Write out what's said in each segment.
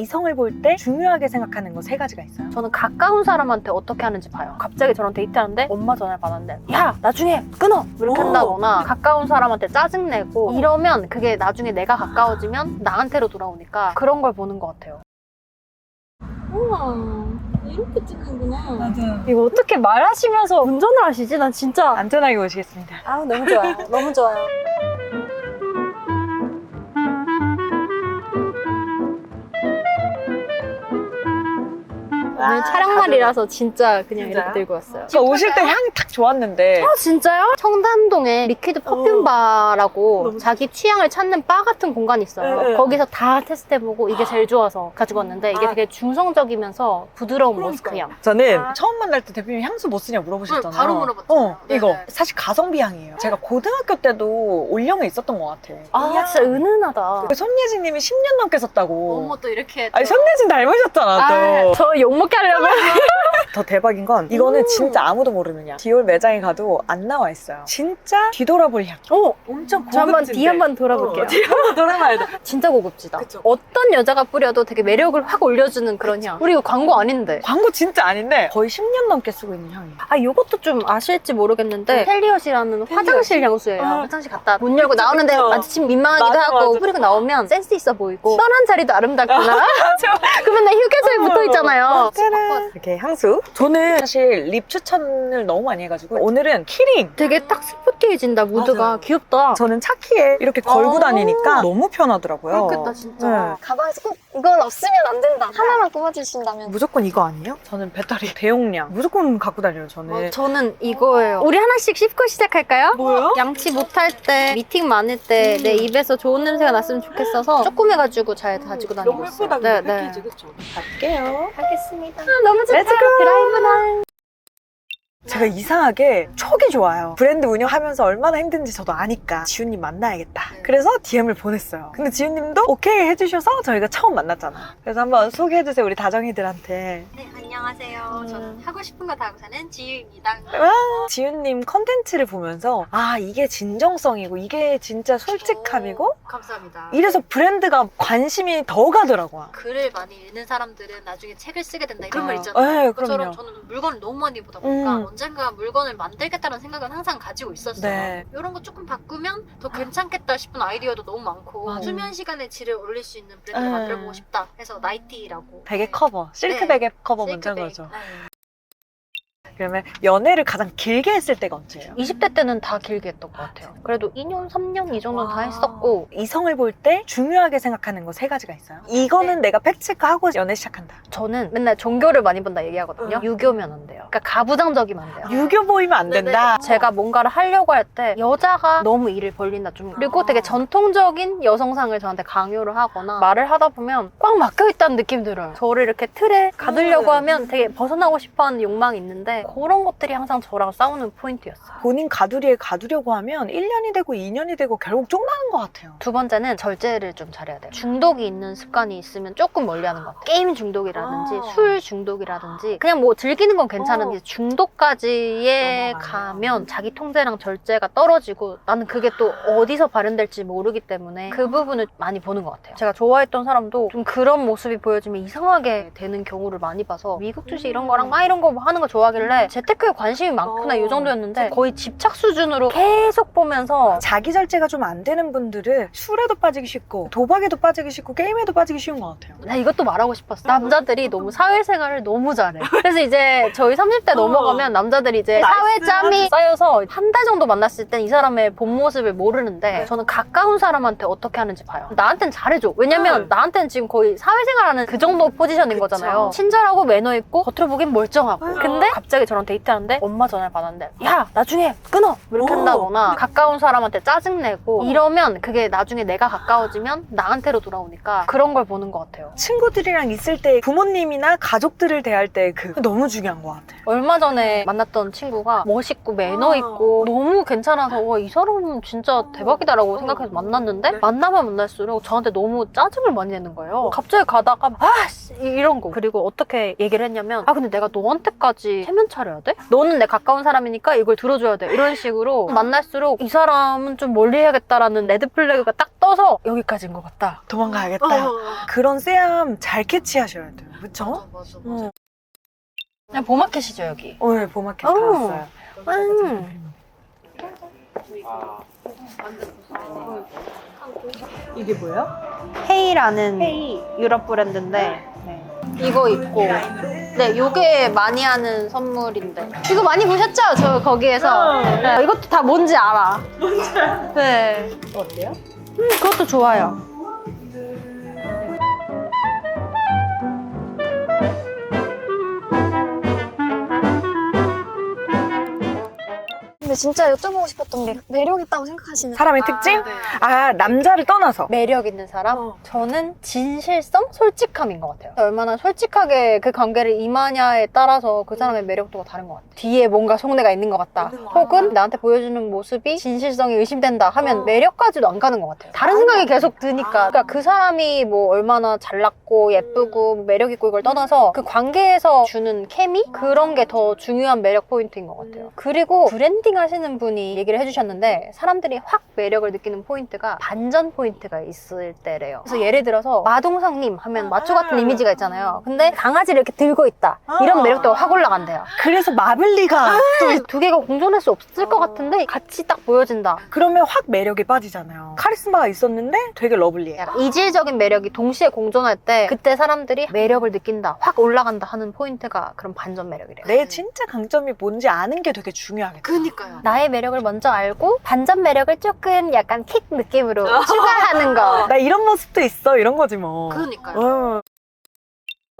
이성을 볼 때 중요하게 생각하는 거 세 가지가 있어요. 저는 가까운 사람한테 어떻게 하는지 봐요. 갑자기 저랑 데이트하는데 엄마 전화를 받았는데 야 나중에 끊어 이렇게 오. 한다거나 가까운 사람한테 짜증내고 이러면 그게 나중에 내가 가까워지면 나한테로 돌아오니까 그런 걸 보는 것 같아요. 우와 이렇게 찍는구나. 맞아요. 이거 어떻게 말하시면서 운전을 하시지? 난 진짜 안전하게 오시겠습니다. 아 너무 좋아요. 너무 좋아요. 오늘 촬영 날이라서 진짜 그냥 진짜요? 이렇게 들고 왔어요. 저 오실 때 향이 딱 좋았는데 아 진짜요? 청담동에 리퀴드 퍼퓸 바라고 너무 자기 취향을 찾는 바 같은 공간이 있어요. 네, 네. 거기서 다 테스트해보고 이게 제일 좋아서 가지고 왔는데 이게 아. 되게 중성적이면서 부드러운 그러니까요. 머스크 향. 저는 아. 처음 만날 때 대표님 향수 뭐 쓰냐 물어보셨잖아요. 응, 바로 물어봤잖아요. 어, 이거 네네. 사실 가성비 향이에요. 제가 고등학교 때도 올영에 있었던 것 같아. 아 진짜 은은하다. 그 손예진님이 10년 넘게 썼다고. 어머 또 이렇게 아니 손예진 닮으셨잖아 또. 아, 저 욕먹게 하려고 더 대박인 건 이거는 음. 진짜 아무도 모르는 향. 디올 매장에 가도 안 나와 있어요. 진짜 뒤돌아볼 향. 어, 엄청 저 한번 뒤 한번 돌아볼게요. 어, 뒤 한번 돌아봐야 돼. 진짜 고급지다. 그쵸. 어떤 여자가 뿌려도 되게 매력을 확 올려주는 그런 향. 우리 이거 광고 아닌데. 광고 진짜 아닌데 거의 10년 넘게 쓰고 있는 향이에요. 아, 이것도 좀 아실지 모르겠는데 펠리엇이라는 화장실 향수예요. 아. 화장실 갔다 문 열고 나오는데 그쵸. 마침 민망하기도 맞아, 하고 맞아. 뿌리고 나오면 센스 있어 보이고 떠난 자리도 아름답구나. 그러면 나 휴게소에 붙어 있잖아요. 이렇게 향수. 저는 사실 립 추천을 너무 많이 해가지고 오늘은 키링. 되게 딱 스포티해진다 무드가 맞아요. 귀엽다. 저는 차키에 이렇게 걸고 아. 다니니까 너무 편하더라고요. 그렇겠다 진짜. 네. 가방에서 꼭 이건 없으면 안 된다. 하나만 꼽아주신다면. 무조건 이거 아니에요? 저는 배터리 대용량 무조건 갖고 다녀요 저는. 어, 저는 이거예요. 우리 하나씩 씹고 시작할까요? 뭐요? 양치 못할 때, 미팅 많을 때 내 입에서 좋은 냄새가 났으면 좋겠어서 조금 해가지고 잘 가지고 다니고 있어요. 네, 네. 그쵸? 갈게요. 하겠습니다. 아, 너무 좋다. 拜拜。 제가 이상하게 촉이 좋아요. 브랜드 운영하면서 얼마나 힘든지 저도 아니까 지훈님 만나야겠다. 그래서 DM을 보냈어요. 근데 지훈님도 오케이 해주셔서 저희가 처음 만났잖아. 그래서 한번 소개해주세요 우리 다정이들한테. 네, 안녕하세요. 음. 저는 하고 싶은 거 다 하고 사는 지유입니다. 지훈님 컨텐츠를 보면서 아 이게 진정성이고 이게 진짜 솔직함이고 오, 감사합니다. 이래서 브랜드가 관심이 더 가더라고요. 글을 많이 읽는 사람들은 나중에 책을 쓰게 된다 이런 아, 말 있잖아요. 네, 그럼요. 저는 물건을 너무 많이 보다 보니까 음. 언젠가 물건을 만들겠다는 생각은 항상 가지고 있었어요. 네. 이런 거 조금 바꾸면 더 괜찮겠다 싶은 아이디어도 너무 많고 맞아. 수면 시간의 질을 올릴 수 있는 브랜드 를 음. 만들어보고 싶다. 해서 나이티라고. 베개 네. 커버, 실크 네. 베개 커버 먼저. 거죠. 네. 그러면 연애를 가장 길게 했을 때가 언제예요? 20대 때는 다 길게 했던 것 같아요. 그래도 2년, 3년 이 정도는 다 와. 했었고 이성을 볼 때 중요하게 생각하는 거 세 가지가 있어요. 이거는 내가 팩트체크하고 연애 시작한다. 저는 맨날 종교를 많이 본다 얘기하거든요. 응. 유교면 안 돼요. 그러니까 가부장적이면 안 돼요. 유교 보이면 안 네네. 된다. 제가 뭔가를 하려고 할 때 여자가 너무 일을 벌린다 좀 그리고 아. 되게 전통적인 여성상을 저한테 강요를 하거나 말을 하다 보면 꽉 막혀 있다는 느낌이 들어요. 저를 이렇게 틀에 가두려고 음. 하면 되게 벗어나고 싶어하는 욕망이 있는데 그런 것들이 항상 저랑 싸우는 포인트였어요. 본인 가두리에 가두려고 하면 1년이 되고 2년이 되고 결국 쫑나는 것 같아요. 두 번째는 절제를 좀 잘해야 돼요. 중독이 있는 습관이 있으면 조금 멀리하는 것 같아요. 게임 중독이라든지 아. 술 중독이라든지 그냥 뭐 즐기는 건 괜찮은데 어. 중독까지에. 가면 자기 통제랑 절제가 떨어지고 나는 그게 또 어디서 발현될지 모르기 때문에 그 부분을 많이 보는 것 같아요. 제가 좋아했던 사람도 좀 그런 모습이 보여지면 이상하게 되는 경우를 많이 봐서 미국 주식 이런 거랑 막 이런 거 하는 거 좋아하길래 재테크에 관심이 많구나 어. 이 정도였는데 거의 집착 수준으로 계속 보면서 자기 절제가 좀 안 되는 분들은 술에도 빠지기 쉽고 도박에도 빠지기 쉽고 게임에도 빠지기 쉬운 것 같아요. 나 이것도 말하고 싶었어. 남자들이 너무 사회생활을 너무 잘해. 그래서 이제 저희 30대 넘어가면 남자들이 이제 나이스. 사회짬이 쌓여서 한 달 정도 만났을 땐 이 사람의 본 모습을 모르는데 저는 가까운 사람한테 어떻게 하는지 봐요. 나한텐 잘해줘. 왜냐면 응. 나한텐 지금 거의 사회생활하는 그 정도 포지션인. 거잖아요. 친절하고 매너 있고 겉으로 보긴 멀쩡하고. 근데 갑자기 저랑 데이트하는데 엄마 전화를 받았는데 야 나중에 끊어 이렇게 오. 한다거나 가까운 사람한테 짜증내고 이러면 그게 나중에 내가 가까워지면 나한테로 돌아오니까 그런 걸 보는 것 같아요. 친구들이랑 있을 때 부모 부모님이나 가족들을 대할 때 그 너무 중요한 것 같아요. 얼마 전에 만났던 친구가 멋있고 매너 있고 너무 괜찮아서 와, 이 사람은 진짜 대박이다라고 생각해서 만났는데 만나면 만날수록 저한테 너무 짜증을 많이 내는 거예요. 갑자기 가다가 아 씨, 이런 거 그리고 어떻게 얘기를 했냐면 아 근데 내가 너한테까지 체면 차려야 돼? 너는 내 가까운 사람이니까 이걸 들어줘야 돼 이런 식으로 만날수록 이 사람은 좀 멀리 해야겠다라는 레드 플래그가 딱 떠서 여기까지인 것 같다. 도망가야겠다. 어. 그런 쎄함 잘 캐치하셔야 돼요. 그쵸? 맞아 맞아 맞아. 어. 그냥 보마켓이죠 여기. 오늘 봄마켓 어. 가봤어요. 음. 이게 뭐예요? 헤이라는 유럽 브랜드인데 이거 있고. 네 요게 많이 하는 선물인데. 이거 많이 보셨죠? 저 거기에서. 네, 이것도 다 뭔지 알아. 뭔지 알아? 네. 어때요? 음, 그것도 좋아요 근데 진짜 여쭤보고 싶었던 게 매력 있다고 생각하시는 사람의 아, 특징? 네. 아 남자를 떠나서 매력 있는 사람? 어. 저는 진실성, 솔직함인 것 같아요. 얼마나 솔직하게 그 관계를 임하냐에 따라서 그 사람의 매력도가 다른 것 같아요. 뒤에 뭔가 속내가 있는 것 같다. 혹은 나한테 보여주는 모습이 진실성이 의심된다 하면 어. 매력까지도 안 가는 것 같아요. 다른 생각이 계속 드니까. 그러니까 그 사람이 뭐 얼마나 잘났고 예쁘고 뭐 매력 있고 이걸 떠나서 그 관계에서 주는 케미? 그런 게 더 중요한 매력 포인트인 것 같아요. 그리고 브랜딩 하시는 분이 얘기를 해주셨는데 사람들이 확 매력을 느끼는 포인트가 반전 포인트가 있을 때래요. 그래서 예를 들어서 마동석님 하면 마초 같은 이미지가 있잖아요. 근데 강아지를 이렇게 들고 있다. 이런 매력도가 확 올라간대요. 그래서 마블리가 또 있- 두 개가 공존할 수 없을 것 같은데 같이 딱 보여진다. 그러면 확 매력에 빠지잖아요. 카리스마가 있었는데 되게 러블리해. 약간 이질적인 매력이 동시에 공존할 때 그때 사람들이 매력을 느낀다, 확 올라간다 하는 포인트가 그런 반전 매력이래요. 내 진짜 강점이 뭔지 아는 게 되게 중요하겠다. 그니까요. 나의 매력을 먼저 알고 반전 매력을 조금 약간 킥 느낌으로 추가하는 거. 나 이런 모습도 있어 이런 거지 뭐. 그니까요. 어.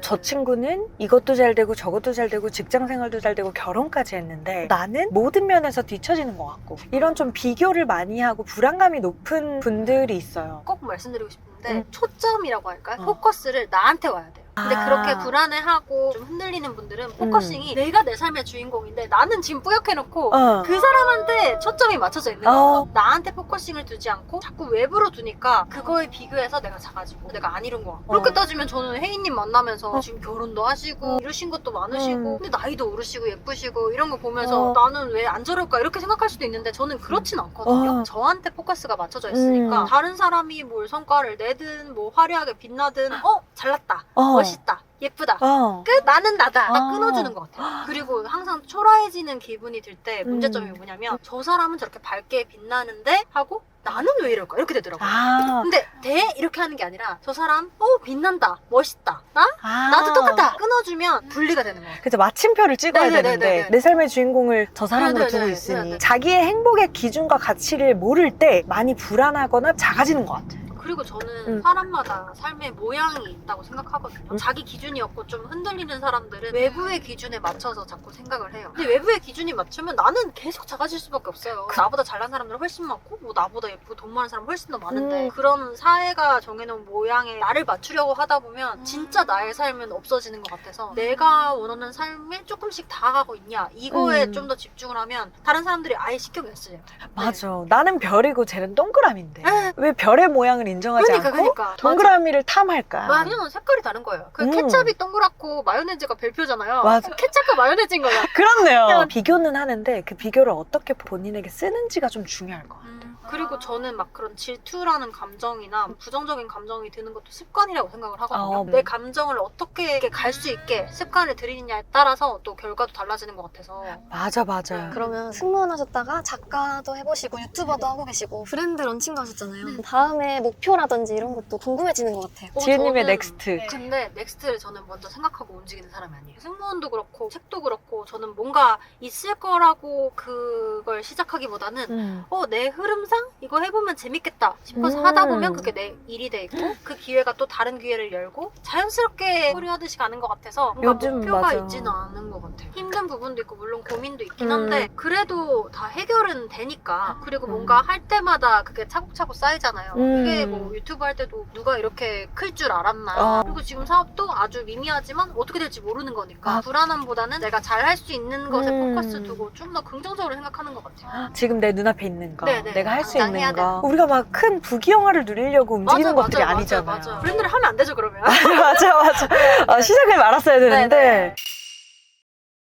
저 친구는 이것도 잘 되고 저것도 잘 되고 직장 생활도 잘 되고 결혼까지 했는데 나는 모든 면에서 뒤처지는 것 같고 이런 좀 비교를 많이 하고 불안감이 높은 분들이 있어요. 꼭 말씀드리고 싶은데 음. 초점이라고 할까요? 어. 포커스를 나한테 와야 돼요. 근데 아. 그렇게 불안해하고 좀 흔들리는 분들은 포커싱이 내가 내 삶의 주인공인데 나는 지금 뿌옇해놓고 어. 그 사람한테 초점이 맞춰져 있는 어. 거예요. 나한테 포커싱을 두지 않고 자꾸 외부로 두니까 그거에 비교해서 내가 작아지고 내가 안 이룬 거야. 그렇게 따지면 저는 혜인님 만나면서 어. 지금 결혼도 하시고 이루신 것도 많으시고 음. 근데 나이도 오르시고 예쁘시고 이런 거 보면서 어. 나는 왜 안 저럴까 이렇게 생각할 수도 있는데 저는 그렇진 않거든요. 어. 저한테 포커스가 맞춰져 있으니까 음. 다른 사람이 뭘 성과를 내든 뭐 화려하게 빛나든 어 잘났다 어. 멋있다 예쁘다 어. 끝 나는 나다 딱 아. 끊어주는 것 같아요 그리고 항상 초라해지는 기분이 들 때 문제점이 음. 뭐냐면 저 사람은 저렇게 밝게 빛나는데 하고 나는 왜 이럴까 이렇게 되더라고요 아. 근데 돼 이렇게 하는 게 아니라 저 사람 어 빛난다 멋있다 나 아. 나도 똑같다 끊어주면 분리가 되는 것 같아요 그래서 마침표를 찍어야 네네네네. 되는데 내 삶의 주인공을 저 사람으로 네네네. 두고 있으니 네네. 자기의 행복의 기준과 가치를 모를 때 많이 불안하거나 작아지는 것 같아. 그리고 저는 음. 사람마다 삶의 모양이 있다고 생각하거든요. 음. 자기 기준이 없고 좀 흔들리는 사람들은 외부의 기준에 맞춰서 자꾸 생각을 해요. 근데 외부의 기준이 맞추면 나는 계속 작아질 수밖에 없어요. 나보다 잘난 사람들 훨씬 많고, 뭐 나보다 예쁘고 돈 많은 사람 훨씬 더 많은데 음. 그런 사회가 정해놓은 모양에 나를 맞추려고 하다 보면 진짜 나의 삶은 없어지는 것 같아서 내가 원하는 삶에 조금씩 다가가고 있냐 이거에 음. 좀더 집중을 하면 다른 사람들이 아예 신경이 안 쓰여요. 맞아. 나는 별이고 쟤는 동그라미인데. 네. 왜 별의 모양을 인정하지 그러니까 않고 그러니까 동그라미를 탐할까? 마요는 색깔이 다른 거예요. 그 음. 케찹이 동그랗고 마요네즈가 별표잖아요. 맞아. 케찹과 마요네즈인 거예요. 그렇네요. 비교는 하는데 그 비교를 어떻게 본인에게 쓰는지가 좀 중요할 것 같아. 그리고 저는 막 그런 질투라는 감정이나 부정적인 감정이 드는 것도 습관이라고 생각을 하거든요. 어. 내 감정을 어떻게 갈 수 있게 습관을 들이느냐에 따라서 또 결과도 달라지는 것 같아서. 맞아, 맞아. 그러면 승무원 하셨다가 작가도 해보시고 유튜버도 하고 계시고 브랜드 런칭도 하셨잖아요. 네. 다음에 목표라든지 이런 것도 궁금해지는 것 같아요. 어, 지은님의 저는- 넥스트. 근데 넥스트를 저는 먼저 생각하고 움직이는 사람이 아니에요. 승무원도 그렇고 책도 그렇고 저는 뭔가 있을 거라고 그걸 시작하기보다는 음. 어, 내 흐름상 항상 이거 해보면 재밌겠다 싶어서 음. 하다 보면 그게 내 일이 돼 있고 그 기회가 또 다른 기회를 열고 자연스럽게 소리하듯이 가는 것 같아서 뭔가 요즘 목표가 맞아. 있지는 않은 것 같아요. 힘든 부분도 있고 물론 고민도 있긴 음. 한데 그래도 다 해결은 되니까 그리고 뭔가 할 때마다 그게 차곡차곡 쌓이잖아요. 음. 그게 뭐 유튜브 할 때도 누가 이렇게 클 줄 알았나 어. 그리고 지금 사업도 아주 미미하지만 어떻게 될지 모르는 거니까 아. 불안함보다는 내가 잘 할 수 있는 것에 음. 포커스 두고 좀 더 긍정적으로 생각하는 것 같아요. 지금 내 눈앞에 있는 거, 네네. 내가 할수 당장 해야 있는 거. 우리가 막 큰 부귀영화를 누리려고 움직이는 것들이 아니잖아요. 맞아, 맞아. 브랜드를 하면 안 되죠 그러면. 맞아, 맞아. 어, 시작을 말았어야 되는데. 네네.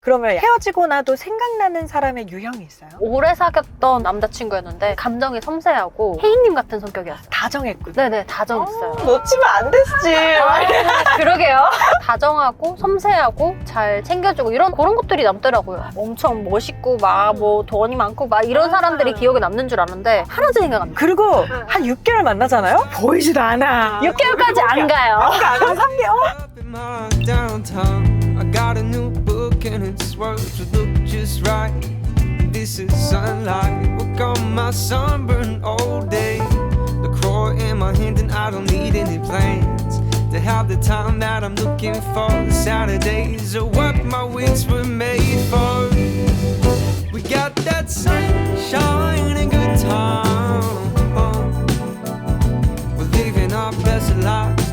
그러면 헤어지고 나도 생각나는 사람의 유형이 있어요? 오래 사귀었던 남자친구였는데 감정이 섬세하고 혜인님 같은 성격이었어요. 다정했군. 네네 다정했어요. 놓치면 안 됐지. 그러게요. 다정하고 섬세하고 잘 챙겨주고 이런 그런 것들이 남더라고요. 엄청 멋있고 막 뭐 돈이 많고 막 이런 사람들이 기억에 남는 줄 아는데 하나도 생각 안 나. 그리고 한 6개월 만나잖아요? 보이지도 않아. 6개월까지 안 가요. 안 하고 3개월? Up in my downtown, I got a new book and it swerves would look just right. This is sunlight. Work on my sunburn all day. LaCroix in my hand, and I don't need any plans to have the time that I'm looking for. Saturdays are what my weeks were made for. We got that sunshine and good time. We're living our best life.